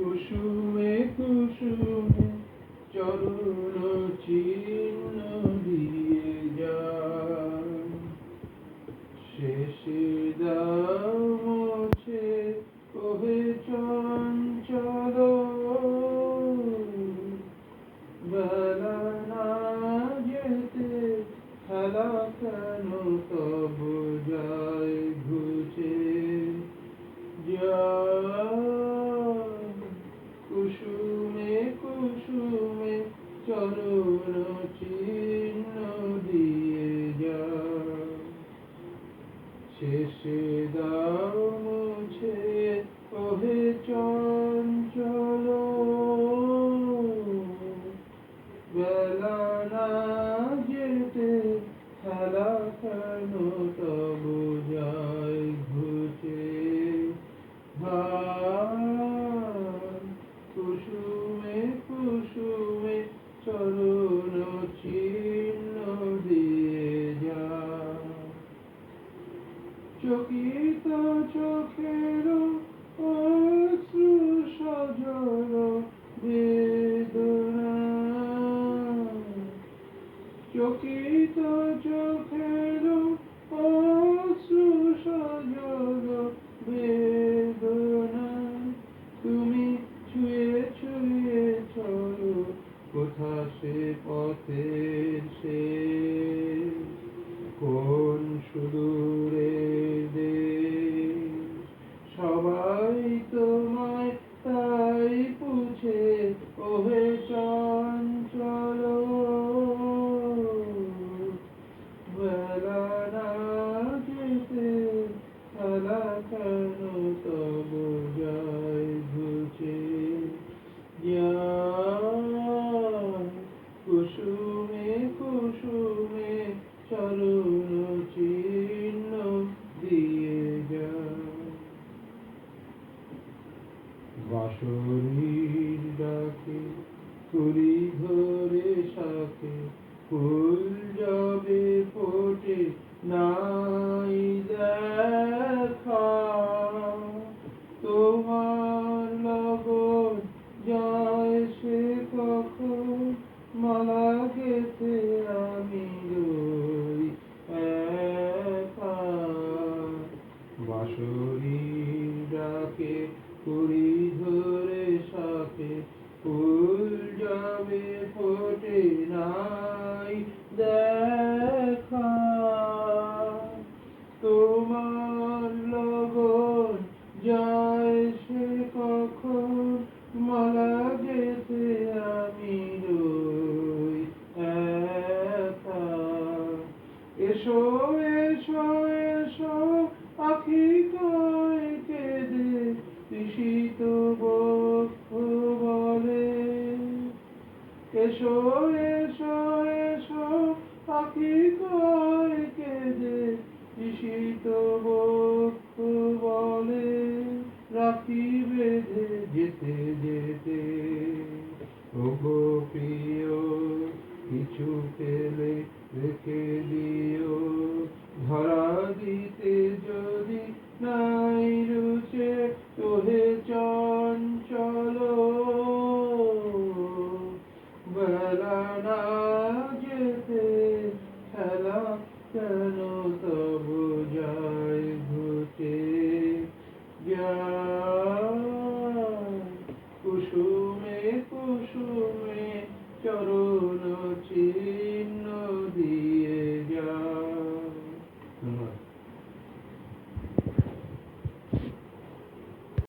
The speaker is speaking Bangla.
কুসুমে কুসুমে চরণ চিহ্ন দিয়ে যায় শেষে দাও মোছে ওহে চঞ্চল। বেলা না যেতে, খেলা কেন তব? কুসুমে কুসুমে চরণ চিহ্ন দিয়ে যায় চকিত চোখের সজল বেদনা। চকিত চোখের অশ্রু সজল বেদনা তুমি ছুঁয়ে ছুঁয়ে চলো সে পথের সে কোন সুদূরে বাসরীর ডাকে তুরি ধরে সাথে ফুল যাবে ফুল যাবে ফোটে নাই এসো এসো এসো আখি কয় কেঁদে তৃষিত বক্ষ বলে, রাখি বেঁধে যেতে যেতে। ওগো প্রিয়, কিছু পেলে রেখে দিও। ধরা দিতে যদি নাই রুচে, তোহে চঞ্চল Uh...